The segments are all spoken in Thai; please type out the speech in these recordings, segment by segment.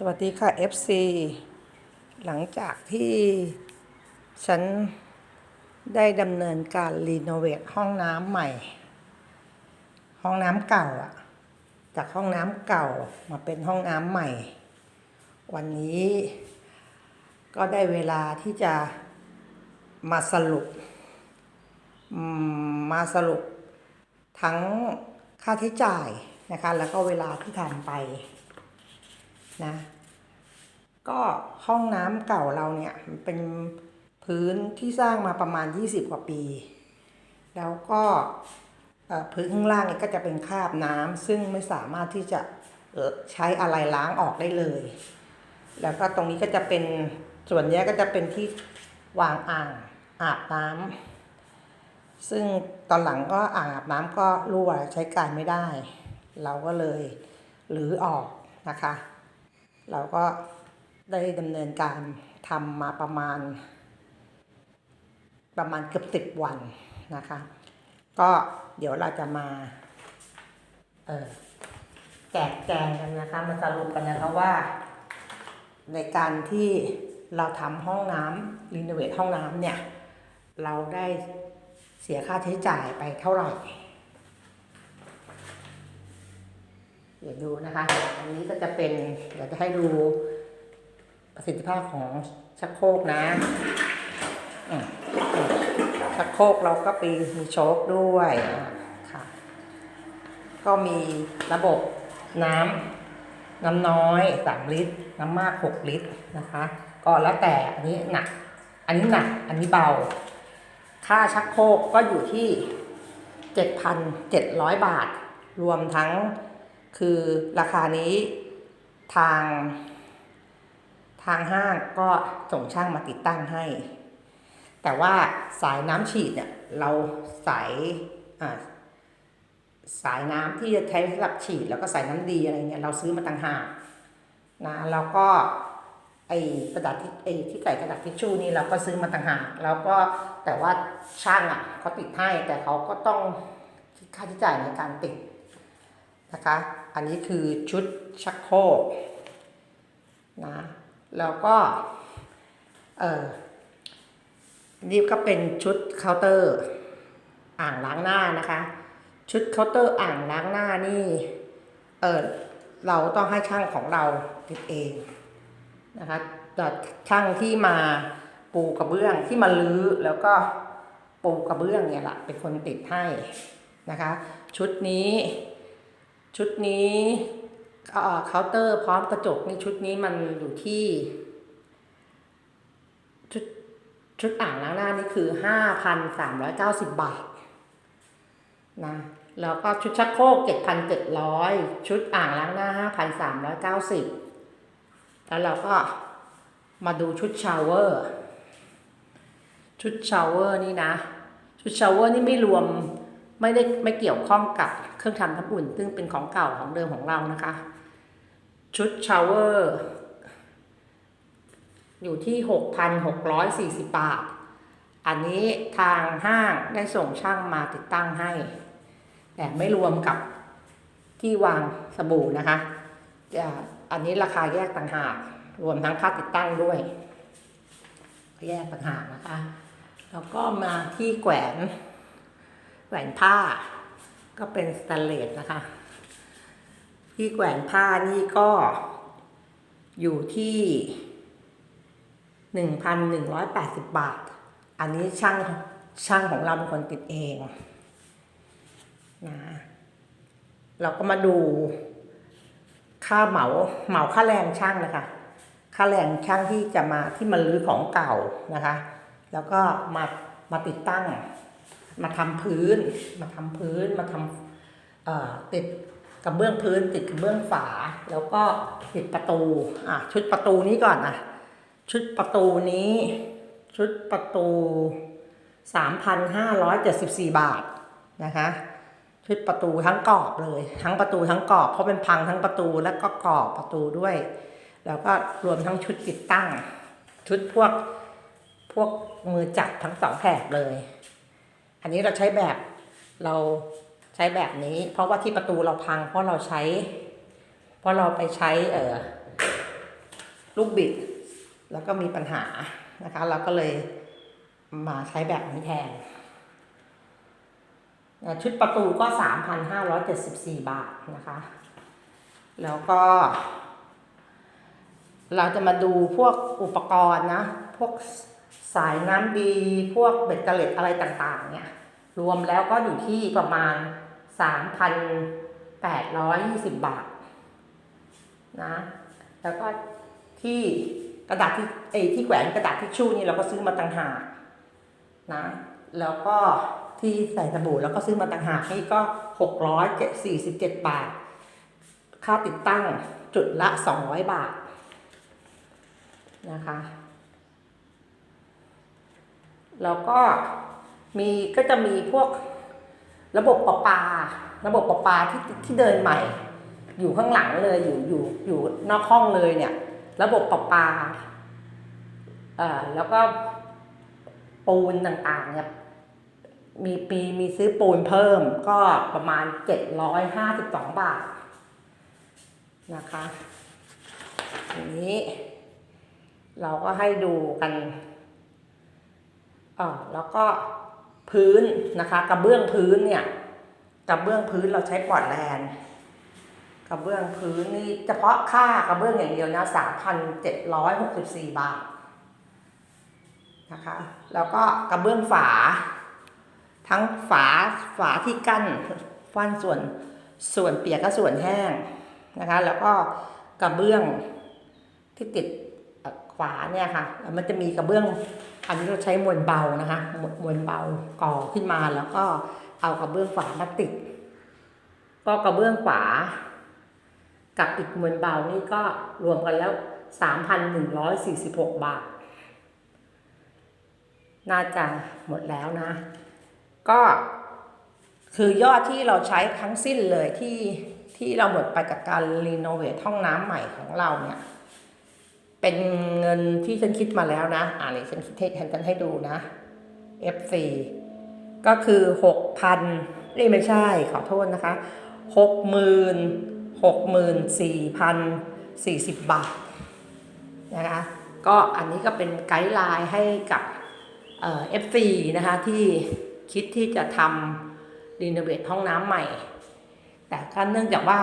สวัสดีค่ะ FC หลังจากที่ฉันได้ดำเนินการรีโนเวทห้องน้ำใหม่ ห้องน้ำเก่าอะจากห้องน้ำเก่ามาเป็นห้องน้ำใหม่ วันนี้ก็ได้เวลาที่จะมาสรุปมมาสรุปทั้งค่าใช้จ่ายนะคะ แล้วก็เวลาที่ทำไป นะก็ห้องน้ำเก่าเราเนี่ยมันเป็นพื้นที่สร้างมาประมาณ 20 กว่าปี แล้วก็พื้นข้างล่างก็จะเป็นคราบน้ำซึ่งไม่สามารถที่จะใช้อะไรล้างออกได้เลย แล้วก็ตรงนี้ก็จะเป็นส่วนเนี้ยก็จะเป็นที่วางอ่างอาบน้ำซึ่งตอนหลังก็อ่างอาบน้ำก็รั่วใช้การไม่ได้ เราก็เลยหรือออกนะคะ เราก็ได้ดำเนินการทำมาประมาณ ประมาณเกือบสิบวันนะคะ ก็เดี๋ยวเราจะมาแจกแจงกันนะคะมาสรุปกันนะคะว่า ในการที่เราทำห้องน้ำรีโนเวทห้องน้ำเนี่ย เราได้เสียค่าใช้จ่ายไปเท่าไหร่ เดี๋ยวดูนะคะ อันนี้ก็จะเป็นเดี๋ยวจะให้ดูประสิทธิภาพของชักโครกนะอืมชักโครกเราก็ปีมีโชคด้วยค่ะ ก็มีระบบน้ำน้ำน้อยสามลิตร น้ำมากหกลิตรนะคะ ก็แล้วแต่อันนี้หนัก อันนี้หนัก อันนี้เบา ค่าชักโครกก็อยู่ที่เจ็ดพันเจ็ดร้อยบาท รวมทั้ง คือราคานี้ทาง ทางห้างก็ส่งช่างมาติดตั้งให้ แต่ว่าสายน้ำฉีดเนี่ยเราสายอ่สายน้ำที่จะใช้สำหรับฉีดแล้วก็สายน้ำดีอะไรเงี้ยเราซื้อมาต่างหากนะแล้วก็ไอ้กระดาษที่ไอ้ที่ใส่กระดาษทิชชู่นี่เราก็ซื้อมาต่างหากแล้วก็แต่ว่าช่างอะเขาติดให้แต่เขาก็ต้องค่าใช้จ่ายในการติด นะคะ อันนี้คือชุดชักโครกนะแล้วก็เออนี่ก็เป็นชุดเคาน์เตอร์อ่างล้างหน้านะคะ ชุดเคาน์เตอร์อ่างล้างหน้านี่เออเราต้องให้ช่างของเราติดเองนะคะแต่ช่างที่มาปูกระเบื้องที่มาลื้อแล้วก็ปูกระเบื้องเนี่ยแหละเป็นคนติดให้นะคะ ชุดนี้ ชุดนี้เอ่อเคาน์เตอร์พร้อมกระจกในชุดนี้มันอยู่ที่ ชุดชุดอ่างล้างหน้านี่คือห้าพันสามร้อยเก้าสิบบาทนะแล้วก็ชุดชักโครกเจ็ดพันเจ็ดร้อยชุดอ่างล้างหน้าห้าพันสามร้อยเก้าสิบแล้วเราก็มาดูชุดชาวเวอร์ ชุดชาวเวอร์นี่นะ ชุดชาวเวอร์นี่ไม่รวม ไม่ได้ไม่เกี่ยวข้องกับเครื่องทำน้ำอุ่น ซึ่งเป็นของเก่าของเดิมของเรานะคะ ชุดชาวเวอร์อยู่ที่ 6,640 บาท อันนี้ทางห้างได้ส่งช่างมาติดตั้งให้ แต่ไม่รวมกับที่วางสบู่นะคะจะอันนี้ราคาแยกต่างหาก รวมทั้งค่าติดตั้งด้วย แยกต่างหากนะคะ แล้วก็มาที่แขวน แหวนผ้า ก็เป็นสแตนเลสนะคะ ที่แขวนผ้านี่ก็อยู่ที่หนึ่งพันหนึ่งร้อยแปดสิบบาท อันนี้ช่างช่างของเราเป็นคนติดเองนะเราก็มาดูค่าเหมาเหมาค่าแรงช่างนะคะ ค่าแรงช่างที่จะมาที่มาลื้อของเก่านะคะ แล้วก็มามาติดตั้ง มาทำพื้น มาทำพื้นมาทำติดกระเบื้องพื้น ติดกระเบื้องฝา แล้วก็ติดประตูอะชุดประตูนี้ก่อนอะชุดประตูนี้ ชุดประตู 3,574 บาทนะคะชุดประตูทั้งกรอบเลย ทั้งประตูทั้งกรอบเพราะเป็นพังทั้งประตูและก็กรอบประตูด้วย แล้วก็รวมทั้งชุดติดตั้ง ชุดพวกพวกมือจับทั้งสองแถบเลย อันนี้เราใช้แบบเราใช้แบบนี้ เพราะว่าที่ประตูเราพัง เพราะเราใช้ เพราะเราไปใช้เออลูกบิด แล้วก็มีปัญหานะคะ เราก็เลยมาใช้แบบนี้แทนชุดประตูก็ 3,574 บาทนะคะ แล้วก็ เราจะมาดูพวกอุปกรณ์นะ พวก สายน้ำดีพวกเบ็ดเล็ดอะไรต่างๆ เนี่ย รวมแล้วก็อยู่ที่ประมาณ 3,820 บาทนะ แล้วก็ที่กระดาษที่เอที่แขวนกระดาษทิชชู่นี่เราก็ซื้อมาต่างหากนะ แล้วก็ที่ใส่สบู่เราก็ซื้อมาต่างหากนี่ก็647บาท ค่าติดตั้งจุดละ200บาทนะคะ แล้วก็มีก็จะมีพวกระบบประปา ระบบประปาที่ที่เดินใหม่ อยู่ข้างหลังเลยอยู่อยู่อยู่นอกห้องเลยเนี่ย ระบบประปาเอ่อแล้วก็ปูนต่างๆเนี่ยมีปีมีซื้อปูนเพิ่มก็ประมาณ752บาทนะคะทีนี้ เราก็ให้ดูกัน อ่าแล้วก็พื้นนะคะกระเบื้องพื้นเนี่ยกระเบื้องพื้นเราใช้ปอร์ตแลนกระเบื้องพื้นนี่เฉพาะค่ากระเบื้องอย่างเดียวนะ3,764บสี่บาทนะคะแล้วก็กระเบื้องฝา ทั้งฝาฝาที่กั้นฟันส่วนส่วนเปียกกับส่วนแห้งนะคะแล้วก็กระเบื้องที่ติด ฝาเนี่ยค่ะ มันจะมีกระเบื้อง อันนี้เราใช้มวลเบานะคะมวลมวลเบาก่อขึ้นมาแล้วก็เอากระเบื้องฝามาติด ก็กระเบื้องฝากับอีกมวลเบานี่ก็รวมกันแล้ว3,146บาท น่าจะหมดแล้วนะ ก็คือยอดที่เราใช้ทั้งสิ้นเลยที่ที่เราหมดไปจากการรีโนเวทห้องน้ำใหม่ของเราเนี่ย เป็นเงินที่ฉันคิดมาแล้วนะ อ่านี่ฉันคิดให้ฉันให้ดูนะ FC ก็คือหกพันนี่ไม่ใช่ขอโทษนะคะหกหมื่นหกหมื่นสี่พันสี่สิบบาทนะคะก็อันนี้ก็เป็นไกด์ไลน์ให้กับเอ่อฟซีนะคะที่คิดที่จะทำรีโนเวทห้องน้ำใหม่ แต่ก็เนื่องจากว่า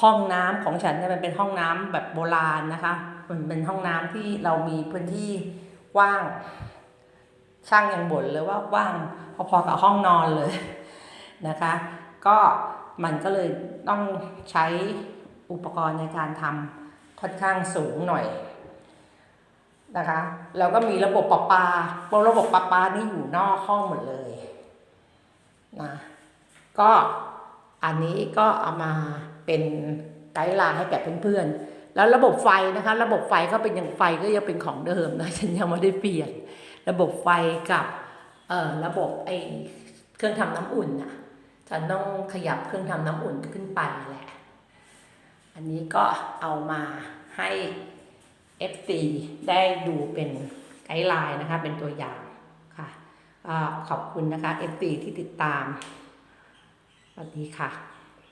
ห้องน้ำของฉันเนี่ยมันเป็นห้องน้ำแบบโบราณนะคะ มันเป็นห้องน้ำที่เรามีพื้นที่กว้าง ช่างยังบ่นเลยว่าว่างพอๆกับห้องนอนเลยนะคะ ก็มันก็เลยต้องใช้อุปกรณ์ในการทำค่อนข้างสูงหน่อยนะคะแล้วก็มีระบบประปาระบบประปานี่อยู่นอกห้องหมดเลยนะก็อันนี้ก็เอามา เป็นไกด์ไลน์ให้แก่เพื่อนๆ แล้วระบบไฟนะคะ ระบบไฟก็เป็นอย่างไฟก็ยังเป็นของเดิมนะฉันยังไม่ได้เปลี่ยน ระบบไฟกับเอ่อระบบไอเครื่องทำน้ำอุ่นน่ะฉันต้องขยับเครื่องทำน้ำอุ่นขึ้นไปแหละ อันนี้ก็เอามาให้ FT ได้ดูเป็นไกด์ไลน์นะคะ เป็นตัวอย่างค่ะอ่าขอบคุณนะคะ FT ที่ติดตามสวัสดีค่ะ